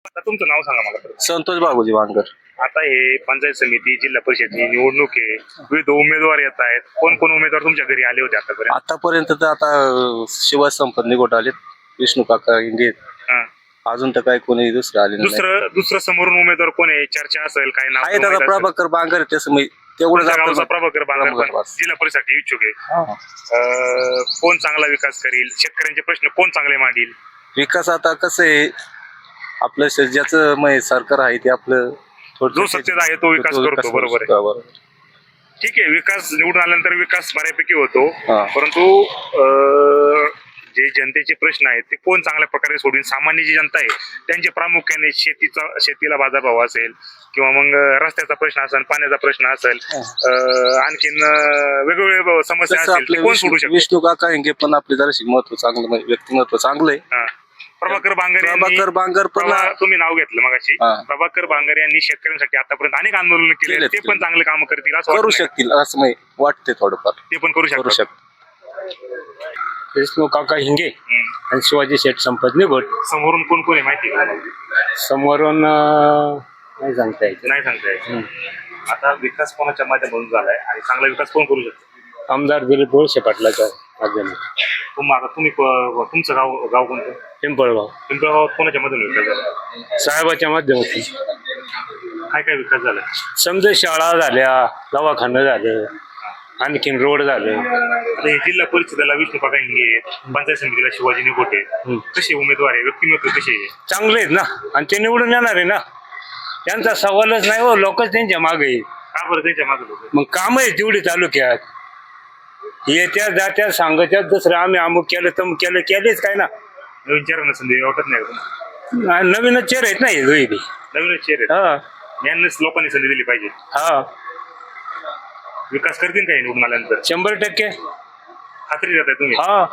आता तुमचं नाव सांगा मला परत. संतोष बाबूजी वांगर आता हे पंचायत समिती जिल्हा परिषदची निवडणूक आहे विविध उमेदवार येत आहेत कोण कोण उमेदवार तुमच्या घरी आले होते आतापर्यंत आतापर्यंत तर आता अं, शिवाजी संपत निघोट आलेत विष्णू काका इंगे हा. अजून तर काही कोणी दुसरं आले नाही दुसरं दुसरं समोरून उमेदवार कोण आहे चर्चा असेल काय नाव आहे दादा माहीत असेल? प्रभाकर बांगर तसं मी तेवढं तुमच्या गावचा जातं. प्रभाकर बांगर पण. जिल्हा परिषद इच्छुक आहे हा. अं, कोण चांगला विकास करील शेतकऱ्यांचे प्रश्न कोण चांगले मांडील विकास आता कसं आहे आपलं श- ज्याचं मग सरकार आहे ते आपलं थोडं- जो सत्तेत आहे तो विकास करतो, करू बरोबर आहे. ठीक आहे विकास निवडून आल्यानंतर विकास बऱ्यापैकी होतो हा. परंतु अं, जे जनतेचे प्रश्न आहेत ते कोण चांगल्या प्रकारे सोडून सामान्य जी जनता आहे त्यांचे प्रामुख्याने शेतीचा शेतीला बाजारभाव असेल किंवा मग रस्त्याचा प्रश्न असेल पाण्याचा प्रश्न असेल अं, आणखीन अं, वेगवेगळे समस्या तसं असतील आपले कोण विष्णू सोडू शकतो विष्णू काका इंगे पण आपले जराशी महत्त्व चांगलं म्हणजे व्यक्तिमत्व चांगलं आहे. प्रभाकर बांगर यांनी- प्रभाकर बांगर पण प्रभा- तुम्ही नाव घेतलं मगाशी. हा. प्रभाकर बांगर यांनी शेतकऱ्यांसाठी आतापर्यंत अनेक आंदोलन केले केलेत, ते पण केलेत. चांगले काम करतील असं करू वाटत नाही? शकतील असं मी वाटते थोडंफार. ते पण करू करू शकतात. शकतो विष्णू काका हिंगे हम्म. आणि शिवाजी शेठ संपत निघोट समोरून कोण कोण आहे माहिती आहे का? समोरून अं, नाही सांगता येत. नाही सांगता येत. आता विकास कोणाच्या माध्यमातून झालाय आणि चांगला विकास कोण करू शकतो? आमदार दिलीप वळसे पाटलाच्या माध्यमात तुम आता तुम्ही क- तुमचं गाव गाव कोणतं? पिंपळगाव. पिंपळगावात कोणाच्या मधून विकास झाला? साहेबाच्या माध्यमातून. काय काय विकास झाला? समजा शाळा झाल्या दवाखानं झालं आणखीन रोड झालं. आता हे जिल्हा परिषदेला विष्णू काका हिंगे आहेत, पंचायत समितीला शिवाजी निकोटे हम्म. कसे उमेदवार आहे व्यक्तिमत्व कसे आहे? चांगले आहेत ना? आणि ते निवडून येणार आहे ना? त्यांचा सवालच नाही हो लोकच त्यांच्या मागे आहे. का बरं त्यांच्या मागे लोक मग काम आहे तेवढी तालुक्यात. येत्या जात्या सांगत्यात दुसरं आम्ही अमुक केलं तमुक केलं केलेच काय ना. नवीन चेहरा संधी वाटत नाही का तुम्हाला? आणि नवीनच चेहरे आहेत ना हे दोघी बी. नवीनच चेहरे हा. यांनाच लोकांनी संधी दिली पाहिजे. हा. विकास करतील का हे निवडून आल्यानंतर? शंभर टक्के. खात्री देत आहे तुम्ही? हा.